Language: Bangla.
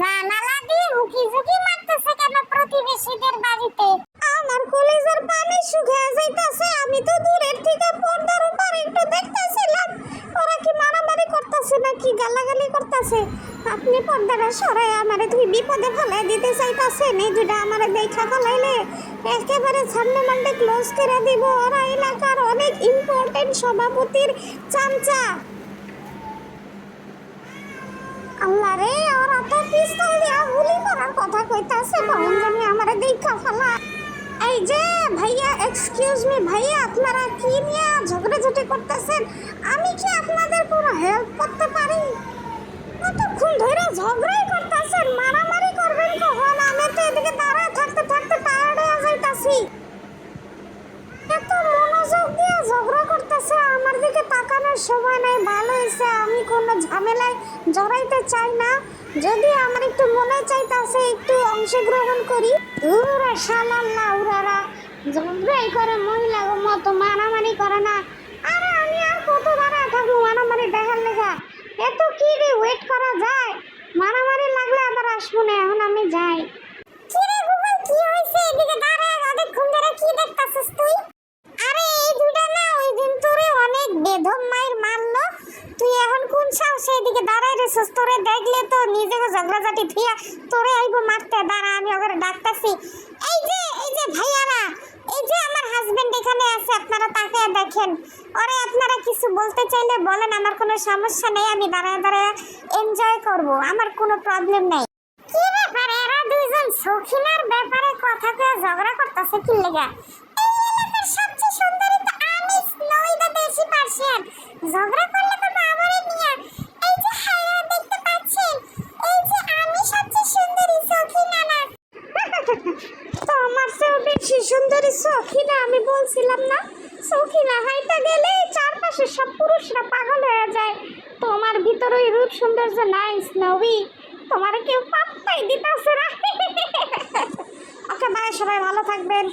জানালা দিয়ে উকি ঝুঁকি মারতেছে কেন প্রতিবেশীদের বাড়িতে? আমার কলেজের পানি শুকিয়ে যাইতাছে, আমি তো দূরের থেকে পর্দার উপর একটু দেখতেছিলাম। ওরা কি মারামারি করতেছে নাকি গালাগালি করতেছে? আপনি পর্দাটা সরাই আমারে তুই বিপদে ফেলাই দিতে চাইতাছেন, এই দুটা আমারে দেখা ফেলাইলে একেবারে সামনে মানডে ক্লোজ করে দিব। ওরা এলাকার অনেক ইম্পর্টেন্ট সভাপতির চামচা আল্লাহ রে ওরা তো পিস্তল দিয়া গুলি করার কথা কইতাছে তখন জানি আমারে দেখা ফেলা এই যে, ভাইয়া এক্সকিউজ মি ভাইয়া, আপনারা কি নিয়ে ঝগড়াঝাটি করতেছেন? আমি কি আপনাদের কোনো হেল্প করতে পারি? কতক্ষণ ধরে ঝগড়াই করতেছেন? মারামারি করবেন কখন? আমি তো এদিকে দাঁড়ায় থাকতে থাকতে টায়ার্ড হয়ে যাইতাছি। এত মনোযোগ দিয়ে ঝগড়া করতেছে, আমার দিকে তাকানোর সময় নাই, ভালো হয়েছে আমি কোনো ঝামেলায় জড়াইতে চাই না। যদি আমার একটু চাইতাছে একটু অংশগ্রহণ করি। উরা শালাল্লা উরারা। ঝগড়াই করে মহিলা মতো মারামারি করে না আরে আমি আর কত দাঁড়ায় থাকব মারামারি দেখার লেখা এত কি রে ওয়েট করা যায় মারামারি লাগলে আবার আসব না এখন আমি যাই কি রে গুগল কি হইছে এদিকে দাঁড়ায় অনেকক্ষণ ধরে কি দেখতাছিস তুই আরে এই দুটা না ওই দিন তোরে অনেক বেধম মাইর মারলো তুই এখন এদিকে দাঁড়ায় রেছিস তোরে দেখলে তো নিজেকে ঝগড়াঝাটি থিয়া তোরে আইবো মারতে। দাঁড়া, আমি ওকে ডাকতাছি। এই যে এই যে ভাইয়ারা, এই যে আমার হাজবেন্ড এখানে আছে, আপনারা তাকে দেখেন। ওরে আপনারা কিছু বলতে চাইলে বলেন, আমার কোনো সমস্যা নেই, আমি দাঁড়ায় দাঁড়ায় এনজয় করব, আমার কোনো প্রবলেম নেই। কি ব্যাপার, এরা দুইজন শৌখিনার ব্যাপারে কথা কয়ে ঝগড়া করতেছে কি লেগা? এই এলাকার সবচেয়ে সুন্দরী তো আমি স্নোই দ্য দেশি পার্সিয়ান। ঝগড়া তো আমার চেয়েও বেশি সুন্দরী শৌখিনা আমি বলছিলাম না। শৌখিনা হাইতে গেলে চারপাশে সব পুরুষরা পাগল হয়ে যায়। তোমার ভিতরে ওই রূপ সৌন্দর্য নাই স্নবি তোমার কেউ পাত্তাই দিতেছে না। ওকে বাই সবাই ভালো থাকবেন।